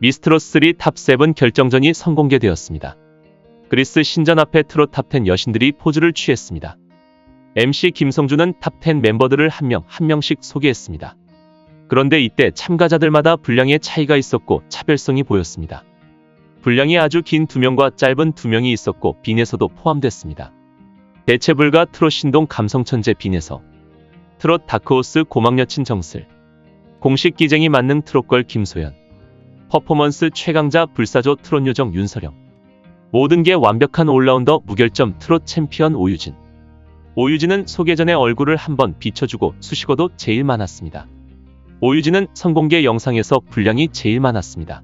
미스트롯3 탑7 결정전이 선공개되었습니다. 그리스 신전 앞에 트롯 탑10 여신들이 포즈를 취했습니다. MC 김성주는 탑10 멤버들을 한명한 명씩 소개했습니다. 그런데 이때 참가자들마다 분량의 차이가 있었고 차별성이 보였습니다. 분량이 아주 긴 두 명과 짧은 두 명이 있었고 빈에서도 포함됐습니다. 대체 불가 트롯 신동 감성천재 빈에서 트롯 다크호스 고막여친 정슬 공식 기쟁이 만능 트롯걸 김소연 퍼포먼스 최강자 불사조 트롯 요정 윤서령. 모든 게 완벽한 올라운더 무결점 트롯 챔피언 오유진. 오유진은 소개 전에 얼굴을 한번 비춰주고 수식어도 제일 많았습니다. 오유진은 선공개 영상에서 분량이 제일 많았습니다.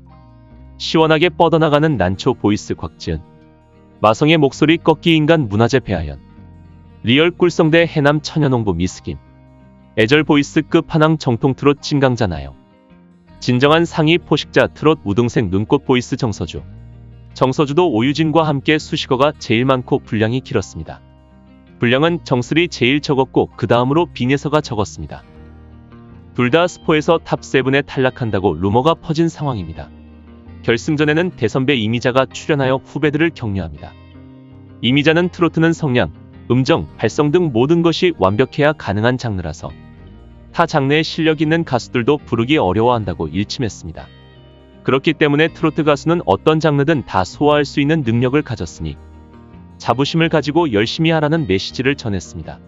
시원하게 뻗어나가는 난초 보이스 곽지은. 마성의 목소리 꺾기 인간 문화재 배아연. 리얼 꿀성대 해남 천연홍보 미스김. 애절 보이스 끝판왕 정통 트롯 진강자 나요 진정한 상위 포식자 트롯 우등생 눈꽃 보이스 정서주 정서주도 오유진과 함께 수식어가 제일 많고 분량이 길었습니다. 분량은 정슬이 제일 적었고 그 다음으로 빈에서가 적었습니다. 둘 다 스포에서 탑7에 탈락한다고 루머가 퍼진 상황입니다. 결승전에는 대선배 이미자가 출연하여 후배들을 격려합니다. 이미자는 트로트는 성량, 음정, 발성 등 모든 것이 완벽해야 가능한 장르라서 타 장르에 실력 있는 가수들도 부르기 어려워한다고 일침했습니다. 그렇기 때문에 트로트 가수는 어떤 장르든 다 소화할 수 있는 능력을 가졌으니 자부심을 가지고 열심히 하라는 메시지를 전했습니다.